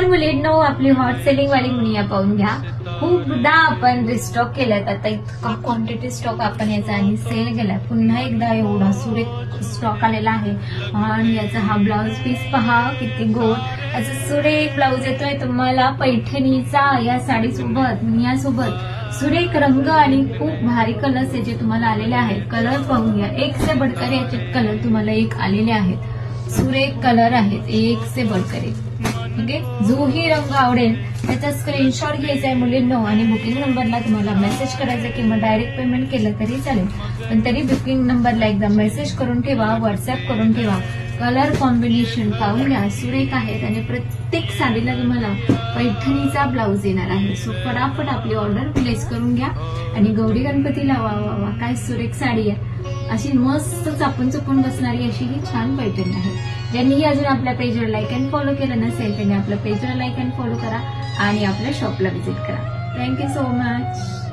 नमस्कार मुलींनो आपली hot selling वाली मुनिया पाहून घ्या. खूपदा आपण रिस्टॉक केल्यात. आता इतका क्वांटिटी स्टॉक आपण याचा आणि सेल केलाय पुन्हा एकदा एवढा सुरेख स्टॉक आलेला आहे. आणि याचा हा ब्लाऊज पीस पहा किती गोड. याचा सुरेख ब्लाऊज येतोय. तुम्हाला पैठणीचा या साडीसोबत मुनियासोबत सुरेख रंग आणि खूप भारी कलर्स याचे तुम्हाला आलेले आहेत. कलर पाहून घ्या. एक से बडकर याचे कलर तुम्हाला एक आलेले आहेत. सुरेख कलर आहेत. एक से बडकर ओके जोही रंग आवडेल त्याचा स्क्रीनशॉट घ्यायचा आहे मुलींनो आणि बुकिंग नंबरला तुम्हाला मेसेज करायचा किंवा डायरेक्ट पेमेंट केलं तरी चालेल. पण तरी बुकिंग नंबरला एकदा मेसेज करून ठेवा व्हॉट्सअप करून ठेवा. कलर कॉम्बिनेशन पाहून घ्या. सुरेख आहेत आणि प्रत्येक साडीला तुम्हाला पैठणीचा ब्लाऊज येणार आहे. सो फटाफट आपली ऑर्डर प्लेस करून घ्या आणि गौरी गणपतीला वा वा वा काय सुरेख साडी आहे. अशी मस्त चापून चुकून बसणारी अशी ही छान पैठणी आहे. ज्यांनीही अजून आपल्या पेजवर लाईक अँड फॉलो केलं नसेल त्यांनी आपलं पेजवर लाईक अँड फॉलो करा आणि आपल्या शॉपला व्हिजिट करा. Thank you so much